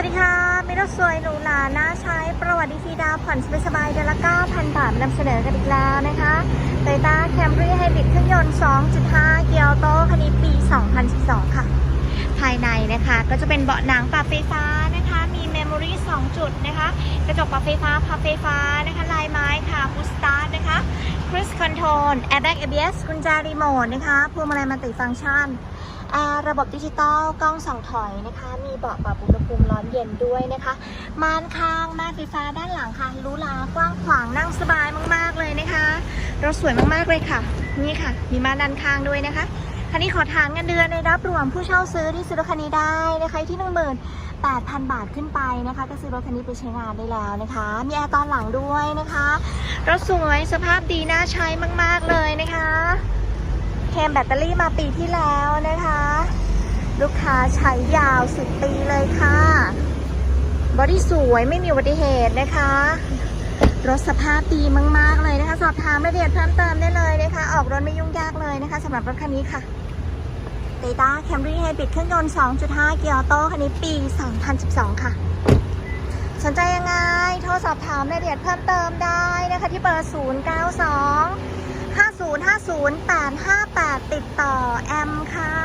วัสดีค่ะ มิรถสวยหรูหราน่าใช้ ประวัติดีทีดาวผ่อนสบายๆเดือนละ 9,000 บาทนำเสนอกันอีกแล้วนะคะโตโยต้าแคมรี่ไฮบริดเครื่องยนต์ 2.5 เกียร์โต้คันนี้ปี 2012 ค่ะ ภายในนะคะ ก็จะเป็นเบาะหนังปรับไฟฟ้านะคะ มีเมมโมรี่ 2 จุดนะคะ กระจกปรับไฟฟ้าพับไฟฟ้านะคะ ลายไม้ค่ะพุสตาร์ทนะคะครู i คอนโทรลแอร์แบ็ก ABS กุญแจรีโมทนะคะพวงมาลัยมัลติฟังก์ชัน ระบบดิจิตอลกล้องสองถอยนะคะ มีเบาะปรับอุณหภูมิร้อนเย็นด้วยนะคะม่านข้างม่านไฟฟ้าด้านหลังค่ะรูหรากว้างขวางนั่งสบายมาก ๆเลยนะคะรถสวยมากๆเลยค่ะ นี่ค่ะ มีม่านด้านข้างด้วยนะคะคันนี้ขอทานเงินเดือนในรับรวมผู้เช่าซื้อที่ซื้อรถคันนี้ได้นะคะที่หนึ่งหมื่นแปดพันบาทขึ้นไปนะคะ ก็ซื้อรถคันนี้ไปใช้งานได้แล้วนะคะ มีแอร์ตอนหลังด้วยนะคะรถสวยสภาพดีน่าใช้มาก ๆเลยนะคะ เคมแบตเตอรี่มาปีที่แล้วนะคะ ลูกค้าใช้ยาว 10 ปีเลยค่ะ บอดี้สวยไม่มีอุบัติเหตุนะคะ รถสภาพดีมาก ๆ เลยนะคะ สอบถามรายละเอียดเพิ่มเติมได้เลยนะคะ ออกรถไม่ยุ่งยากเลยนะคะสำหรับรถคันนี้ค่ะ t o y ต้าแคมรี่ไฮบริดเครื่องยนต์ 2.5 เกียร์ออโต้คันนี้ปี 2012 ค่ะ สนใจยังไง โทรสอบถามรายละเอียดเพิ่มเติมได้นะคะที่เบอร์ 092 5050 858 ติดต่อแอมค่ะ